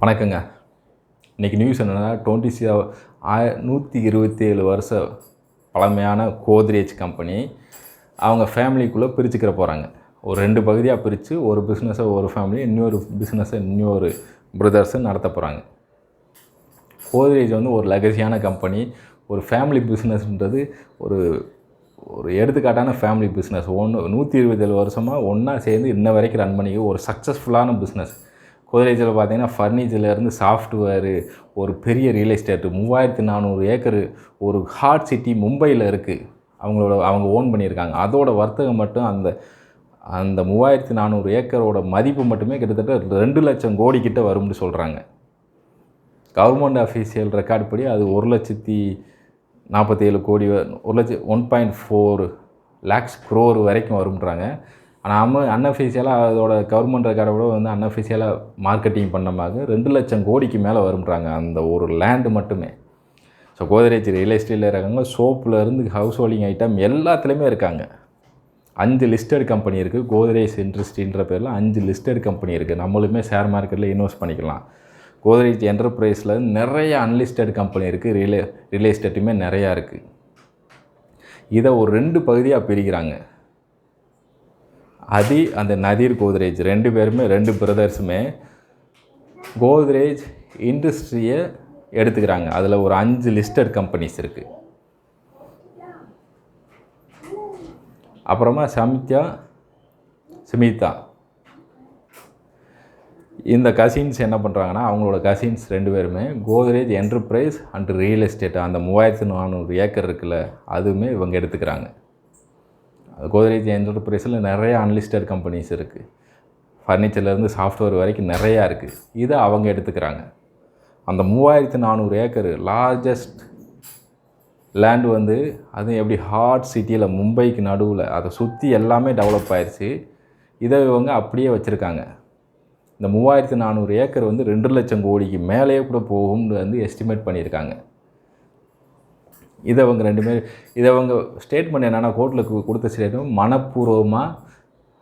வணக்கங்க. இன்றைக்கி நியூஸ் என்னென்னா டுவெண்ட்டி சி ஆய நூற்றி இருபத்தி ஏழு வருஷ பழமையான கோத்ரேஜ் கம்பெனி அவங்க ஃபேமிலிக்குள்ளே பிரிச்சுக்கிற போகிறாங்க ஒரு ரெண்டு பகுதியாக பிரித்து ஒரு பிஸ்னஸை ஒரு ஃபேமிலி இன்னொரு பிஸ்னஸை இன்னொரு பிரதர்ஸை நடத்த போகிறாங்க கோத்ரேஜ் வந்து ஒரு லெகசியான கம்பெனி ஒரு ஃபேமிலி பிஸ்னஸ்ன்றது ஒரு ஒரு எடுத்துக்காட்டான ஃபேமிலி பிஸ்னஸ் ஒன்று நூற்றி இருபத்தேழு வருஷமாக ஒன்றா சேர்ந்து இன்ன வரைக்கும் ரன் பண்ணிக்க ஒரு சக்ஸஸ்ஃபுல்லான பிஸ்னஸ் கோத்ரேஜில் பார்த்தீங்கன்னா ஃபர்னிச்சர்லேருந்து சாஃப்ட்வேரு ஒரு பெரிய ரியல் எஸ்டேட்டு மூவாயிரத்து நானூறு ஏக்கரு ஒரு ஹார்ட் சிட்டி மும்பையில் இருக்குது அவங்களோட அவங்க ஓன் பண்ணியிருக்காங்க. அதோட வர்த்தகம் மட்டும் அந்த அந்த மூவாயிரத்து நானூறு ஏக்கரோட மதிப்பு மட்டுமே கிட்டத்தட்ட ரெண்டு லட்சம் கோடி கிட்ட வரும்னு சொல்கிறாங்க கவர்மெண்ட் அஃபீஷியல் ரெக்கார்டு படி அது ஒரு லட்சத்தி நாற்பத்தேழு கோடி ஒரு லட்சம் one point four lakhs crore வரைக்கும் வரும்ன்றாங்க. ஆனால் அம்ம அன்அஃபீஷியலாக அதோட கவர்மெண்ட் ரெக்கார்டை விட வந்து அன்அஃபீஷியலாக மார்க்கெட்டிங் பண்ணமாக ரெண்டு லட்சம் கோடிக்கு மேலே வரும்ன்றாங்க அந்த ஒரு லேண்டு மட்டுமே. ஸோ கோதரேஜ் ரியல் எஸ்டேட்டில் இருக்காங்க சோப்புலேருந்து ஹவுஸ் ஹோல்டிங் ஐட்டம் எல்லாத்துலேயுமே இருக்காங்க. அஞ்சு லிஸ்டட் கம்பெனி இருக்குது கோத்ரேஜ் இண்டஸ்ட்ரின்ற பேரில் அஞ்சு லிஸ்டட் கம்பெனி இருக்குது நம்மளுமே ஷேர் மார்க்கெட்டில் இன்வெஸ்ட் பண்ணிக்கலாம். கோதரேஜ் என்டர்பிரைஸில் நிறைய அன்லிஸ்டட் கம்பெனி இருக்குது ரியல் ரியல் எஸ்டேட்டுமே நிறையா இருக்குது இதை ஒரு ரெண்டு பகுதியாக பிரிக்கிறாங்க. அதி அந்த நதிர் கோத்ரேஜ் ரெண்டு பேருமே ரெண்டு பிரதர்ஸுமே கோத்ரேஜ் இண்டஸ்ட்ரியை எடுத்துக்கிறாங்க. அதில் ஒரு அஞ்சு லிஸ்டட் கம்பெனிஸ் இருக்குது அப்புறமா சமித்யா சுமிதா. இந்த கசின்ஸ் என்ன பண்ணுறாங்கன்னா அவங்களோட கசின்ஸ் ரெண்டு பேருமே Godrej enterprise and real estate அந்த மூவாயிரத்து நானூறு ஏக்கர் இருக்குல்ல அதுவுமே இவங்க எடுத்துக்கிறாங்க. கோதரேஜ் என்டர்பிரைஸில் நிறைய அன்லிஸ்டட் கம்பெனிஸ் இருக்குது ஃபர்னிச்சர்லேருந்து சாஃப்ட்வேர் வரைக்கும் நிறையா இருக்குது இதை அவங்க எடுத்துக்கிறாங்க. அந்த மூவாயிரத்து நானூறு ஏக்கர் லார்ஜஸ்ட் லேண்ட் வந்து அதுவும் எப்படி ஹார்ட் சிட்டியில் மும்பைக்கு நடுவில் அதை சுற்றி எல்லாமே டெவலப் ஆயிடுச்சு இதை இவங்க அப்படியே வச்சுருக்காங்க. இந்த மூவாயிரத்து நானூறு ஏக்கர் வந்து ரெண்டு லட்சம் கோடிக்கு மேலேயே கூட போகும்னு வந்து எஸ்டிமேட் பண்ணியிருக்காங்க. இதை அவங்க ரெண்டு பேர் இதை அவங்க ஸ்டேட்மெண்ட் என்னென்னா கோர்ட்டில் கொடுத்த ஸ்டேட்மெண்ட் மனப்பூர்வமாக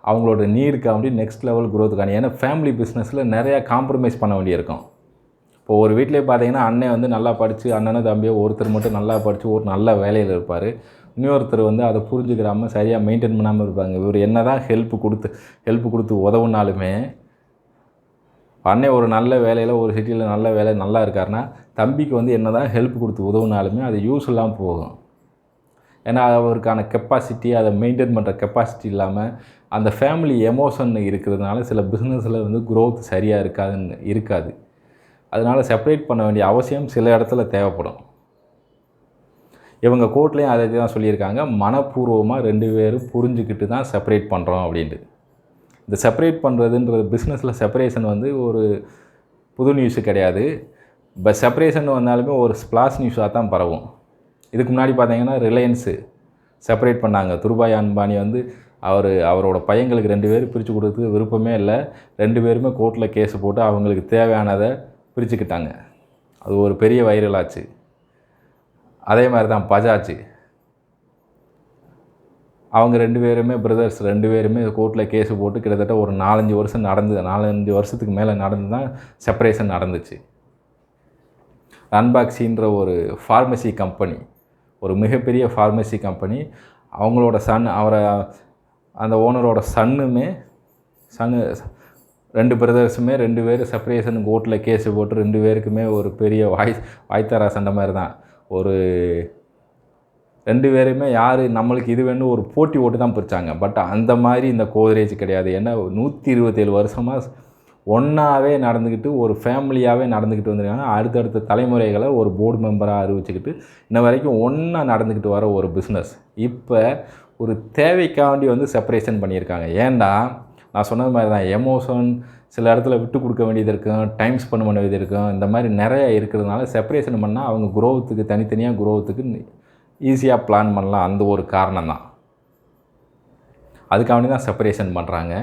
அவங்களோட நீடுக்காண்டி நெக்ஸ்ட் லெவல் குரோத்துக்கான ஏன்னா ஃபேமிலி பிஸ்னஸில் நிறையா காம்ப்ரமைஸ் பண்ண வேண்டியிருக்கும். இப்போ ஒரு வீட்டிலே பார்த்தீங்கன்னா அண்ணன் வந்து நல்லா படித்து அண்ணனும் தம்பியோ ஒருத்தர் மட்டும் நல்லா படித்து ஒரு நல்ல வேலையில் இருப்பார். இன்னொருத்தர் வந்து அதை புரிஞ்சுக்கிறாமல் சரியாக மெயின்டைன் பண்ணாமல் இருப்பாங்க. இவர் என்ன தான் ஹெல்ப் கொடுத்து ஹெல்ப் கொடுத்து உதவுனாலுமே அண்ணன் ஒரு நல்ல வேலையில் ஒரு சிட்டியில் நல்ல வேலை நல்லா இருக்காருன்னா தம்பிக்கு வந்து என்ன தான் ஹெல்ப் கொடுத்து உதவுனாலுமே அது யூஸ் இல்லாமல் போகும். ஏன்னா அவருக்கான கெப்பாசிட்டி அதை மெயின்டைன் பண்ணுற கெப்பாசிட்டி இல்லாமல் அந்த ஃபேமிலி எமோஷன் இருக்கிறதுனால சில பிஸ்னஸில் வந்து க்ரோத் சரியாக இருக்காதுன்னு இருக்காது. அதனால் செப்பரேட் பண்ண வேண்டிய அவசியம் சில இடத்துல தேவைப்படும். இவங்க கோர்ட்லேயும் அதை தான் சொல்லியிருக்காங்க. மனப்பூர்வமாக ரெண்டு பேரும் புரிஞ்சுக்கிட்டு தான் செப்பரேட் பண்ணுறோம் அப்படின்ட்டு. இந்த செப்பரேட் பண்ணுறதுன்றது பிஸ்னஸில் செப்பரேஷன் வந்து ஒரு புது நியூஸு கிடையாது. இப்போ செப்பரேஷன் வந்தாலுமே ஒரு ஸ்ப்ளாஸ் நியூஸாக தான் பரவும். இதுக்கு முன்னாடி பார்த்தீங்கன்னா ரிலையன்ஸு செப்பரேட் பண்ணாங்க. துருபாய் அன்பானி வந்து அவர் அவரோட பையங்களுக்கு ரெண்டு பேரும் பிரித்து கொடுத்ததுக்கு விருப்பமே இல்லை. ரெண்டு பேருமே கோர்ட்டில் கேஸ் போட்டு அவங்களுக்கு தேவையானதை பிரிச்சுக்கிட்டாங்க. அது ஒரு பெரிய வைரல் ஆச்சு. அதே மாதிரி தான் பஜாஜ் அவங்க ரெண்டு பேருமே பிரதர்ஸ் ரெண்டு பேருமே கோர்ட்டில் கேஸு போட்டு கிட்டத்தட்ட ஒரு நாலஞ்சு வருஷம் நடந்து நாலஞ்சு வருஷத்துக்கு மேலே நடந்து தான் செப்பரேஷன் நடந்துச்சு. ரன்பாக்ஸின்ற ஒரு ஃபார்மசி கம்பெனி ஒரு மிகப்பெரிய ஃபார்மசி கம்பெனி அவங்களோட சன் அவரை அந்த ஓனரோட சன்னுமே சன்னு ரெண்டு பிரதர்ஸுமே ரெண்டு பேர் செப்பரேஷன் கோர்ட்டில் கேஸு போட்டு ரெண்டு பேருக்குமே ஒரு பெரிய வாய் வாய்த்தாரா சண்டை மாதிரி தான் ஒரு ரெண்டு பேருமே யார் நம்மளுக்கு இது வேணும் ஒரு போட்டி ஓட்டு தான் பிரித்தாங்க பட் அந்த மாதிரி இந்த கோதரேஜ் கிடையாது. ஏன்னா நூற்றி இருபத்தேழு வருஷமாக ஒன்றாவே நடந்துக்கிட்டு ஒரு ஃபேமிலியாகவே நடந்துக்கிட்டு வந்திருக்காங்க. அடுத்தடுத்த தலைமுறைகளை ஒரு போர்டு மெம்பராக அறிவிச்சுக்கிட்டு இன்ன வரைக்கும் ஒன்றா நடந்துக்கிட்டு வர ஒரு பிஸ்னஸ் இப்போ ஒரு தேவைக்காண்டி வந்து செப்பரேஷன் பண்ணியிருக்காங்க. ஏன்னா நான் சொன்னது மாதிரி தான் எமோஷன் சில இடத்துல விட்டு கொடுக்க வேண்டியது இருக்கும் டைம் ஸ்பெண்ட் பண்ண வேண்டியது இருக்கும். இந்த மாதிரி நிறைய இருக்கிறதுனால செப்பரேஷன் பண்ணால் அவங்க குரோவத்துக்கு தனித்தனியாக குரோவத்துக்கு ஈஸியாக பிளான் பண்ணலாம். அந்த ஒரு காரணம் தான் அதுக்காக தான் செப்பரேஷன் பண்ணுறாங்க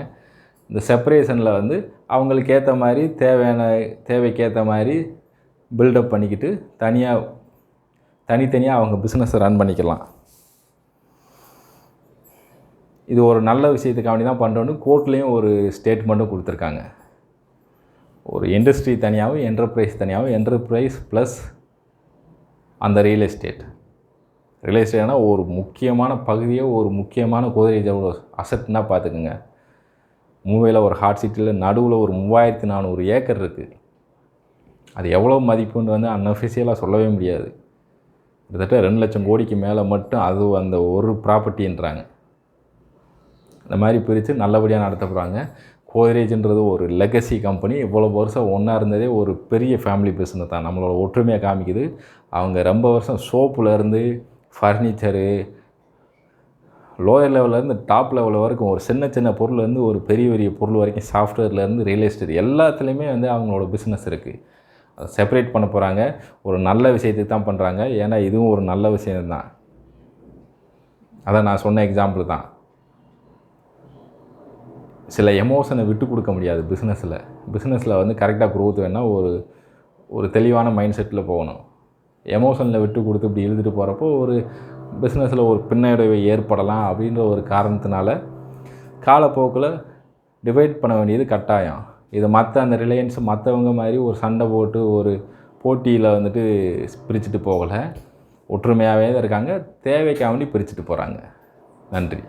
இந்த செப்பரேஷனில் வந்து அவங்களுக்கு ஏற்ற மாதிரி தேவையான தேவைக்கேற்ற மாதிரி பில்டப் பண்ணிக்கிட்டு தனியாக தனித்தனியாக அவங்க பிஸ்னஸை ரன் பண்ணிக்கலாம். இது ஒரு நல்ல விஷயத்துக்காண்டி தான் பண்ணுறோன்னு கோர்ட்லேயும் ஒரு ஸ்டேட்மெண்ட்டும் கொடுத்துருக்காங்க. ஒரு இண்டஸ்ட்ரி தனியாகவும் என்டர்பிரைஸ் தனியாகவும் என்டர்பிரைஸ் ப்ளஸ் அந்த ரியல் எஸ்டேட் ரியல் எஸ்டேட்னா ஒரு முக்கியமான பகுதியை ஒரு முக்கியமான கோதரேஜோட அசட்னா பார்த்துக்குங்க. மும்பையில் ஒரு ஹாட் சிட்டியில் நடுவில் ஒரு மூவாயிரத்தி நானூறு ஏக்கர் இருக்குது அது எவ்வளோ மதிப்புன்னு வந்து அன்அஃபிஷியலாக சொல்லவே முடியாது. கிட்டத்தட்ட ரெண்டு லட்சம் கோடிக்கு மேலே மட்டும் அது அந்த ஒரு ப்ராப்பர்ட்டின்றாங்க இந்த மாதிரி பிரித்து நல்லபடியாக நடத்த போகிறாங்க ஒரு லெகசி கம்பெனி இவ்வளோ வருஷம் ஒன்றா இருந்ததே ஒரு பெரிய ஃபேமிலி பிஸ்னஸ் தான். நம்மளோட ஒற்றுமையை காமிக்குது. அவங்க ரொம்ப வருஷம் சோப்புலேருந்து ஃபர்னிச்சரு லோயர் லெவல்லேருந்து டாப் லெவல் வரைக்கும் ஒரு சின்ன சின்ன பொருள்லேருந்து ஒரு பெரிய பெரிய பொருள் வரைக்கும் சாஃப்ட்வேர்லேருந்து ரியல் எஸ்டேட் எல்லாத்துலேயுமே வந்து அவங்களோட பிஸ்னஸ் இருக்குது அதை செப்பரேட் பண்ண போகிறாங்க ஒரு நல்ல விஷயத்துக்கு தான் பண்ணுறாங்க ஏன்னா இதுவும் ஒரு நல்ல விஷயம்தான் அதான் நான் சொன்ன எக்ஸாம்பிள் தான். சில எமோஷனை விட்டு கொடுக்க முடியாது பிஸ்னஸில் பிஸ்னஸில் வந்து கரெக்டாக க்ரோத் வேணால் ஒரு ஒரு தெளிவான மைண்ட் செட்டில் போகணும். எமோஷனில் விட்டு கொடுத்து இப்படி இழுத்துட்டு போகிறப்போ ஒரு பிஸ்னஸில் ஒரு பின்னடைவை ஏற்படலாம் அப்படின்ற ஒரு காரணத்தினால காலப்போக்கில் டிவைட் பண்ண வேண்டியது கட்டாயம். இது மற்ற அந்த ரிலையன்ஸ் மற்றவங்க மாதிரி ஒரு சண்டை போட்டு ஒரு போட்டியில் வந்துட்டு பிரிச்சுட்டு போகலை. ஒற்றுமையாகவே தான் இருக்காங்க. தேவைக்காக வேண்டி பிரிச்சுட்டு போகிறாங்க நன்றி.